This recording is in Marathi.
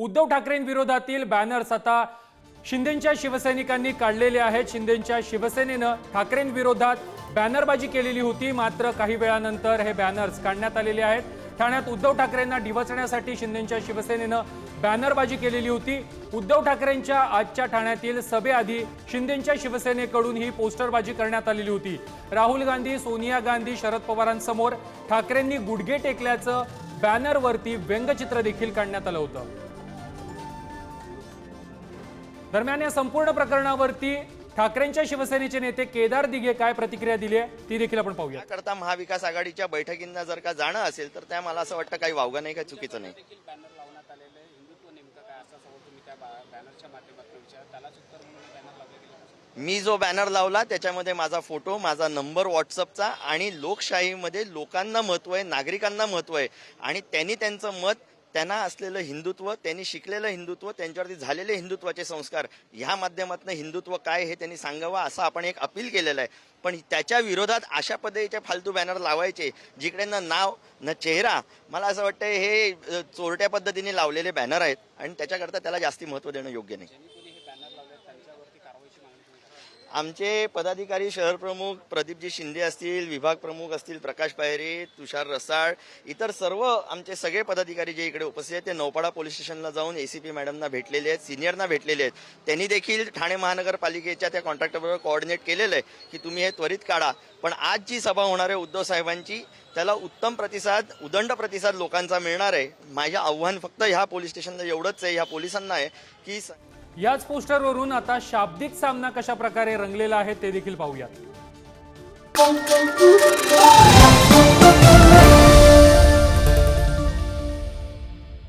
उद्धव ठाकरेंविरोधातील बॅनर्स आता शिंदेच्या शिवसैनिकांनी काढलेले आहेत. शिंदेच्या शिवसेनेनं ठाकरेंविरोधात बॅनरबाजी केलेली होती. मात्र काही वेळानंतर हे बॅनर्स काढण्यात आलेले आहेत. ठाण्यात उद्धव ठाकरेंना डिवचण्यासाठी शिंदेच्या शिवसेनेनं बॅनरबाजी केलेली होती. उद्धव ठाकरेंच्या आजच्या ठाण्यातील सभेआधी शिंदेच्या शिवसेनेकडून ही पोस्टरबाजी करण्यात आलेली होती. राहुल गांधी सोनिया गांधी शरद पवारांसमोर ठाकरेंनी गुडघे टेकल्याचं बॅनरवरती व्यंगचित्र देखील काढण्यात आलं होतं. दरम्यान या संपूर्ण प्रकरणावरती ठाकरेंच्या शिवसेनेचे नेते केदार दिघे काय प्रतिक्रिया दिली आहे ती देखील आपण पाहूया करता महाविकास आघाडीच्या बैठकींना जर का जाणं असेल तर त्या मला असं वाटतं काही वावगं नाही का चुकीचं नाही. देखील बॅनर लावण्यात आलेलं आहे. हिंदुत्व नेमकं काय असं सवाल तुम्ही त्या बा- बॅनरच्या माध्यमातून विचार त्यालाच उत्तर म्हणून बॅनर लावले गेले मी जो बॅनर लावला त्याच्यामध्ये माझा फोटो माझा नंबर व्हॉट्सअपचा आणि लोकशाहीमध्ये लोकांना महत्त्व आहे नागरिकांना महत्त्व आहे. आणि त्यांनी त्यांचं मत त्यांना असलेलं हिंदुत्व त्यांनी शिकलेलं हिंदुत्व त्यांच्यावरती झालेले हिंदुत्वाचे संस्कार ह्या माध्यमातून हिंदुत्व काय हे त्यांनी सांगावं असं आपण एक अपील केलेलं आहे. पण त्याच्या विरोधात अशा पद्धतीचे फालतू बॅनर लावायचे जिकडे ना नाव न चेहरा मला असं वाटतं हे चोरट्या पद्धतीने लावलेले बॅनर आहेत आणि त्याच्याकरता त्याला जास्ती महत्त्व देणं योग्य नाही ज्यांनी कोणी हे बॅनर लावले त्यांच्यावरती कारवाईची मागणी तुम्ही करा आमचे पदाधिकारी शहर प्रमुख प्रदीपजी शिंदे असतील विभाग प्रमुख असतील प्रकाश पायरे तुषार रसाळ इतर सर्व आमचे सगळे पदाधिकारी जे इकडे उपस्थित आहेत ते नौपाडा पोलीस स्टेशनला जाऊन एसीपी मॅडमना भेटलेले आहेत सिनियरना भेटलेले आहेत. त्यांनी देखील ठाणे महानगरपालिकेच्या त्या कॉन्ट्रॅक्टरबरोबर कोऑर्डिनेट केलेलं आहे की तुम्ही हे त्वरित काढा. पण आज जी सभा होणार आहे उद्धव साहेबांची त्याला उत्तम प्रतिसाद उदंड प्रतिसाद लोकांचा मिळणार आहे. माझ्या आव्हान फक्त ह्या पोलीस स्टेशनला एवढंच आहे ह्या पोलिसांना आहे की स- याच पोस्टरवरून आता शाब्दिक सामना कशा प्रकारे रंगलेला आहे ते देखील पाहूयात.